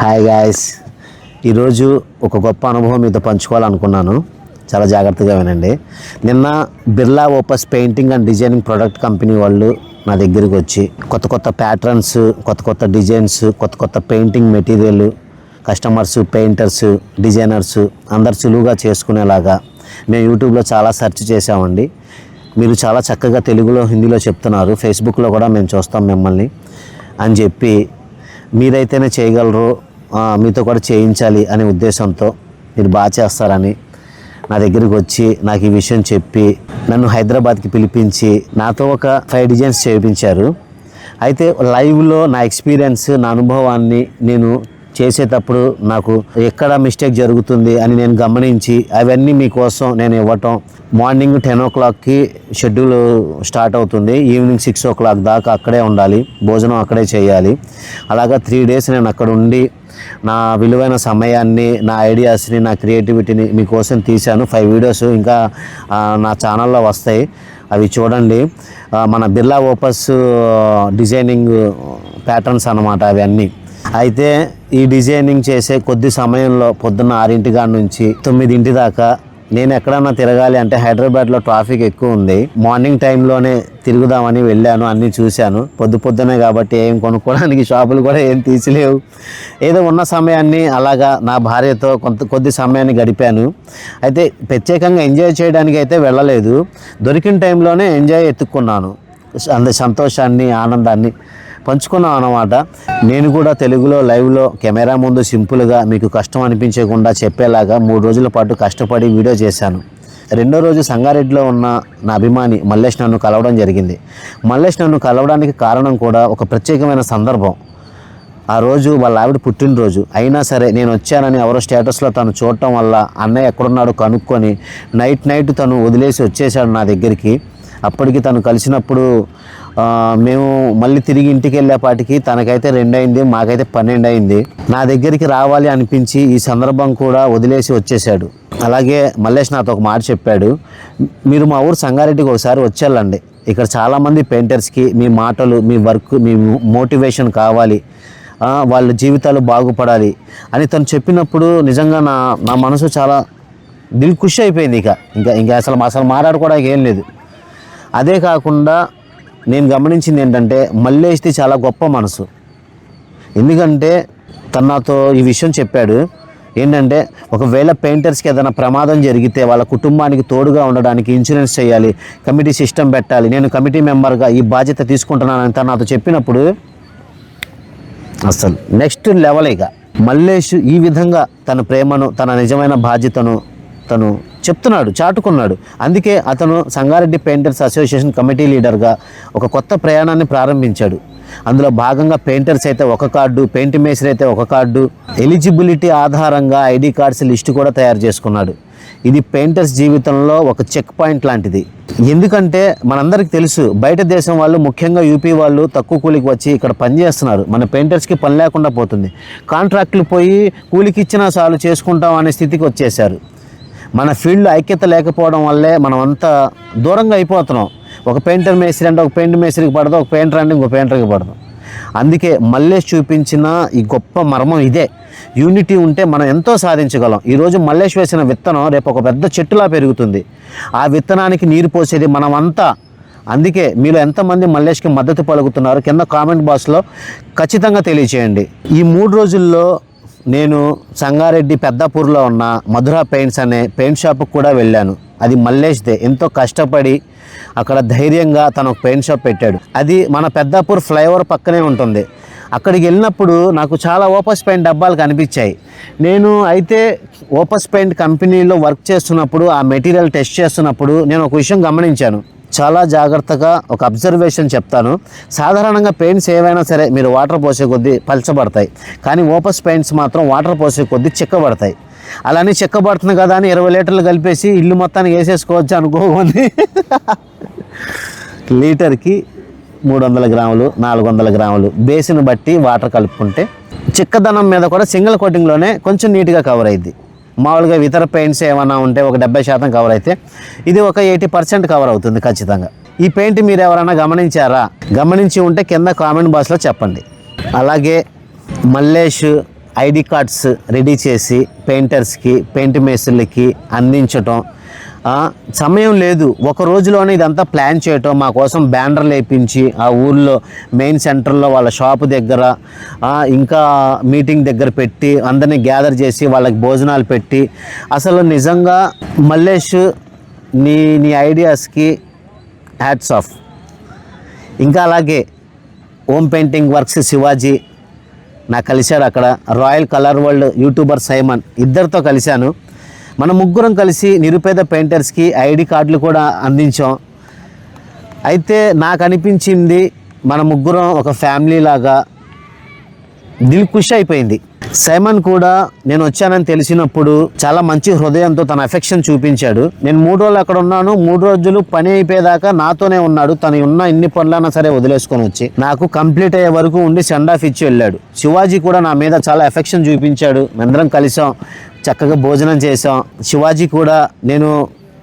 Hi guys ఈరోజు ఒక గొప్ప అనుభవం మీతో పంచుకోవాలనుకున్నాను. చాలా జాగ్రత్తగా వినండి. నిన్న Birla Opus painting and designing product company వాళ్ళు నా దగ్గరికి వచ్చి కొత్త కొత్త ప్యాటర్న్స్ కొత్త కొత్త డిజైన్స్ కొత్త కొత్త painting material customers painters designers అందరు సులువుగా చేసుకునేలాగా మేము యూట్యూబ్లో చాలా సెర్చ్ చేసామండి మీరు చాలా చక్కగా తెలుగులో హిందీలో చెప్తున్నారు. ఫేస్బుక్లో కూడా మేము చూస్తాం మిమ్మల్ని అని చెప్పి మీరైతేనే చేయగలరు మీతో కూడా చేయించాలి అనే ఉద్దేశంతో మీరు బాగా చేస్తారని నా దగ్గరికి వచ్చి నాకు ఈ విషయం చెప్పి నన్ను హైదరాబాద్కి పిలిపించి నాతో ఒక ఫైవ్ డిజైన్స్ చేయించారు. అయితే లైవ్లో నా ఎక్స్పీరియన్స్ నా అనుభవాన్ని నేను చేసేటప్పుడు నాకు ఎక్కడ మిస్టేక్ జరుగుతుంది అని నేను గమనించి అవన్నీ మీకోసం నేను ఇవ్వటం మార్నింగ్ టెన్ ఓ క్లాక్కి షెడ్యూల్ స్టార్ట్ అవుతుంది. ఈవినింగ్ సిక్స్ ఓ క్లాక్ దాకా అక్కడే ఉండాలి. భోజనం అక్కడే చేయాలి. అలాగా త్రీ డేస్ నేను అక్కడ ఉండి నా విలువైన సమయాన్ని నా ఐడియాస్ని నా క్రియేటివిటీని మీకోసం తీశాను. ఫైవ్ వీడియోస్ ఇంకా నా ఛానల్లో వస్తాయి. అవి చూడండి. మన బిర్లా ఓపస్ డిజైనింగ్ ప్యాటర్న్స్ అనమాట అవన్నీ అయితే ఈ డిజైనింగ్ చేసే కొద్ది సమయంలో పొద్దున్న ఆరింటి కాడ నుంచి తొమ్మిదింటి దాకా నేను ఎక్కడన్నా తిరగాలి అంటే హైదరాబాద్లో ట్రాఫిక్ ఎక్కువ ఉంది. మార్నింగ్ టైంలోనే తిరుగుదామని వెళ్ళాను అన్నీ చూశాను. పొద్దు పొద్దునే కాబట్టి ఏం కొనుక్కోవడానికి షాపులు కూడా ఏం తీసిలేవు. ఏదో ఉన్న సమయాన్ని అలాగా నా భార్యతో కొంత కొద్ది సమయాన్ని గడిపాను. అయితే ప్రత్యేకంగా ఎంజాయ్ చేయడానికి అయితే వెళ్ళలేదు. దొరికిన టైంలోనే ఎంజాయ్ ఎత్తుక్కున్నాను అంత సంతోషాన్ని ఆనందాన్ని. పంచుకున్నాం అన్నమాట. నేను కూడా తెలుగులో లైవ్లో కెమెరా ముందు సింపుల్గా మీకు కష్టం అనిపించకుండా చెప్పేలాగా మూడు రోజుల పాటు కష్టపడి వీడియో చేశాను. రెండో రోజు సంగారెడ్డిలో ఉన్న నా అభిమాని మల్లేష్ నన్ను కలవడం జరిగింది. మల్లేష్ నన్ను కలవడానికి కారణం కూడా ఒక ప్రత్యేకమైన సందర్భం. ఆ రోజు వాళ్ళ ఆవిడ పుట్టినరోజు. అయినా సరే నేను వచ్చానని ఎవరో స్టేటస్లో తను చూడటం వల్ల అన్నయ్య ఎక్కడున్నాడో కనుక్కొని నైట్ నైట్ తను వదిలేసి వచ్చేసాడు నా దగ్గరికి. అప్పటికి తను కలిసినప్పుడు మేము మళ్ళీ తిరిగి ఇంటికి వెళ్ళేపాటికి తనకైతే రెండు అయింది మాకైతే పన్నెండు అయింది నా దగ్గరికి రావాలి అనిపించి ఈ సందర్భం కూడా వదిలేసి వచ్చేసాడు అలాగే మల్లేష్ నాతో ఒక మాట చెప్పాడు. మీరు మా ఊరు సంగారెడ్డికి ఒకసారి వచ్చేళ్ళండి. ఇక్కడ చాలామంది పెయింటర్స్కి మీ మాటలు మీ వర్క్ మీ మోటివేషన్ కావాలి. వాళ్ళ జీవితాలు బాగుపడాలి అని తను చెప్పినప్పుడు నిజంగా నా నా మనసు చాలా దిల్ ఖుషి అయిపోయింది ఇక. ఇంకా ఇంకా అసలు అసలు మాట్లాడుకోవడానికి ఏం లేదు. అదే కాకుండా నేను గమనించింది ఏంటంటే మల్లేష్ది చాలా గొప్ప మనసు. ఎందుకంటే తను నాతో ఈ విషయం చెప్పాడు. ఏంటంటే ఒకవేళ పెయింటర్స్కి ఏదైనా ప్రమాదం జరిగితే వాళ్ళ కుటుంబానికి తోడుగా ఉండడానికి ఇన్సూరెన్స్ చేయాలి కమిటీ సిస్టమ్ పెట్టాలి నేను కమిటీ మెంబర్గా ఈ బాధ్యత తీసుకుంటున్నానని తను నాతో చెప్పినప్పుడు అసలు నెక్స్ట్ లెవెల్ ఇక. మల్లేష్ ఈ విధంగా తన ప్రేమను తన నిజమైన బాధ్యతను తను చెప్తున్నాడు చాటుకున్నాడు. అందుకే అతను సంగారెడ్డి పెయింటర్స్ అసోసియేషన్ కమిటీ లీడర్గా ఒక కొత్త ప్రయాణాన్ని ప్రారంభించాడు. అందులో భాగంగా పెయింటర్స్ అయితే ఒక కార్డు పెయింట్ మేసర్ అయితే ఒక కార్డు ఎలిజిబిలిటీ ఆధారంగా ఐడి కార్డ్స్ లిస్టు కూడా తయారు చేసుకున్నాడు. ఇది పెయింటర్స్ జీవితంలో ఒక చెక్ పాయింట్ లాంటిది. ఎందుకంటే మనందరికీ తెలుసు బయట దేశం వాళ్ళు ముఖ్యంగా యూపీ వాళ్ళు తక్కువ కూలికి వచ్చి ఇక్కడ పని చేస్తున్నారు. మన పెయింటర్స్కి పని లేకుండా పోతుంది. కాంట్రాక్టులు పోయి కూలికి ఇచ్చినా చాలు చేసుకుంటాం అనే స్థితికి వచ్చేసారు మన ఫీల్డ్లో ఐక్యత లేకపోవడం వల్లే మనం అంత దూరంగా అయిపోతున్నాం. ఒక పెయింటర్ మేస్త్రి అంటే ఒక పెయింట్ మేస్త్రికి పడదు ఒక పెయింటర్ అంటే ఇంకో పెయింటర్కి పడదు. అందుకే మల్లేష్ చూపించిన ఈ గొప్ప మర్మం ఇదే. యూనిటీ ఉంటే మనం ఎంతో సాధించగలం. ఈరోజు మల్లేష్ వేసిన విత్తనం రేపు ఒక పెద్ద చెట్టులా పెరుగుతుంది. ఆ విత్తనానికి నీరు పోసేది మనమంతా. అందుకే మీరు ఎంతమంది మల్లేష్కి మద్దతు పలుకుతున్నారు కింద కామెంట్ బాక్స్లో ఖచ్చితంగా తెలియచేయండి. ఈ మూడు రోజుల్లో నేను సంగారెడ్డి పెద్దపూర్లో ఉన్న మధుర పెయింట్స్ అనే పెయింట్ షాప్కి కూడా వెళ్ళాను. అది మల్లేష్దే. ఎంతో కష్టపడి అక్కడ ధైర్యంగా తను ఒక పెయింట్ షాప్ పెట్టాడు. అది మన పెద్దాపూర్ ఫ్లైఓవర్ పక్కనే ఉంటుంది. అక్కడికి వెళ్ళినప్పుడు నాకు చాలా ఓపస్ పెయింట్ డబ్బాలు కనిపించాయి. నేను అయితే ఓపస్ పెయింట్ కంపెనీలో వర్క్ చేస్తున్నప్పుడు ఆ మెటీరియల్ టెస్ట్ చేస్తున్నప్పుడు నేను ఒక విషయం గమనించాను. చాలా జాగ్రత్తగా ఒక అబ్జర్వేషన్ చెప్తాను. సాధారణంగా పెయింట్స్ ఏవైనా సరే మీరు వాటర్ పోసే కొద్దీ పలచబడతాయి. కానీ ఓపస్ పెయింట్స్ మాత్రం వాటర్ పోసే కొద్దీ చిక్కబడతాయి. అలానే చిక్కబడుతుంది కదా అని ఇరవై లీటర్లు కలిపేసి ఇల్లు మొత్తానికి వేసేసుకోవచ్చు అనుకోకుంది లీటర్కి మూడు వందల గ్రాములు నాలుగు వందల గ్రాములు బేసిన్ బట్టి వాటర్ కలుపుకుంటే చిక్కదనం మీద కూడా సింగిల్ కోటింగ్లోనే కొంచెం నీట్గా కవర్ అయింది మామూలుగా ఇతర పెయింట్స్ ఏమైనా ఉంటే ఒక డెబ్బై శాతం కవర్ అయితే ఇది ఒక ఎయిటీ పర్సెంట్ కవర్ అవుతుంది ఖచ్చితంగా. ఈ పెయింట్ మీరు ఎవరైనా గమనించారా? గమనించి ఉంటే కింద కామెంట్ బాక్స్లో చెప్పండి. అలాగే మల్లేష్ ఐడి కార్డ్స్ రెడీ చేసి పెయింటర్స్కి పెయింట్ మేస్త్రులకి అందించటం సమయం లేదు. ఒక రోజులోనే ఇదంతా ప్లాన్ చేయటం మా కోసం బ్యానర్లు వేయించి ఆ ఊర్లో మెయిన్ సెంటర్లో వాళ్ళ షాప్ దగ్గర ఇంకా మీటింగ్ దగ్గర పెట్టి అందరినీ గ్యాదర్ చేసి వాళ్ళకి భోజనాలు పెట్టి అసలు నిజంగా మల్లేష్ నీ నీ ఐడియాస్కి హ్యాట్స్ ఆఫ్ ఇంకా అలాగే హోమ్ పెయింటింగ్ వర్క్స్ శివాజీ నాకు కలిశారు అక్కడ. Royal colour world YouTuber Simon ఇద్దరితో కలిశాను. మన ముగ్గురం కలిసి నిరుపేద పెయింటర్స్కి ఐడి కార్డులు కూడా అందించాం. అయితే నాకు అనిపించింది మన ముగ్గురం ఒక ఫ్యామిలీ లాగా దిల్ ఖుషి అయిపోయింది. సైమన్ కూడా నేను వచ్చానని తెలిసినప్పుడు చాలా మంచి హృదయంతో తన అఫెక్షన్ చూపించాడు. నేను మూడు రోజులు అక్కడ ఉన్నాను. మూడు రోజులు పని అయిపోయేదాకా నాతోనే ఉన్నాడు. తను ఉన్న ఇన్ని పనులైనా సరే వదిలేసుకొని వచ్చి నాకు కంప్లీట్ అయ్యే వరకు ఉండి సెండ్ ఆఫ్ ఇచ్చి వెళ్ళాడు. శివాజీ కూడా నా మీద చాలా ఎఫెక్షన్ చూపించాడు. మేమందరం కలిసాం. చక్కగా భోజనం చేసాం శివాజీ కూడా నేను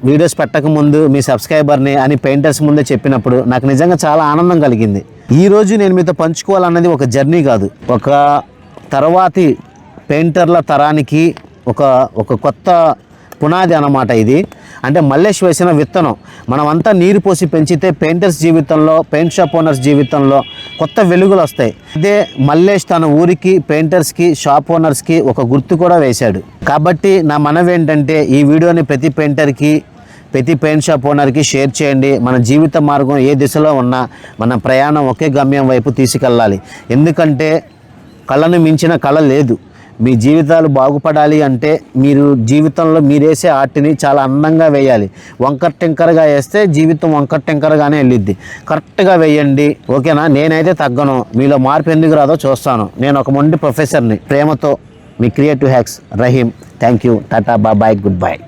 వీడియోస్ పెట్టకముందు మీ సబ్స్క్రైబర్ని అని పెయింటర్స్ ముందే చెప్పినప్పుడు నాకు నిజంగా చాలా ఆనందం కలిగింది. ఈరోజు నేను మీతో పంచుకోవాలన్నది ఒక జర్నీ కాదు. ఒక తర్వాతి పెయింటర్ల తరానికి ఒక ఒక కొత్త పునాది అన్నమాట ఇది. అంటే మల్లేష్ వేసిన విత్తనం. మనమంతా నీరు పోసి పెంచితే పెయింటర్స్ జీవితంలో పెయింట్ షాప్ ఓనర్స్ జీవితంలో కొత్త వెలుగులు వస్తాయి. ఇదే మల్లేష్ తన ఊరికి పెయింటర్స్కి షాప్ ఓనర్స్కి ఒక గుర్తు కూడా వేశాడు. కాబట్టి నా మనవి ఏంటంటే ఈ వీడియోని ప్రతి పెయింటర్కి ప్రతి పెయింట్ షాప్ ఓనర్కి షేర్ చేయండి. మన జీవిత మార్గం ఏ దిశలో ఉన్నా మన ప్రయాణం ఒకే గమ్యం వైపు తీసుకెళ్ళాలి. ఎందుకంటే కళను మించిన కళ లేదు. మీ జీవితాలు బాగుపడాలి అంటే మీరు జీవితంలో మీరేసే ఆర్ట్ని చాలా అందంగా వేయాలి. వంకర్ టెంకర్గా వేస్తే జీవితం వంకర్ టెంకర్గానే వెళ్ళిద్ది. కరెక్ట్గా వేయండి. ఓకేనా? నేనైతే తగ్గను. మీలో మార్పు ఎందుకు రాదో చూస్తాను. నేను ఒక మొండి ప్రొఫెసర్ని. ప్రేమతో మీ creative hacks Rahim. Thank you tata బాబాయ్ గుడ్ బాయ్.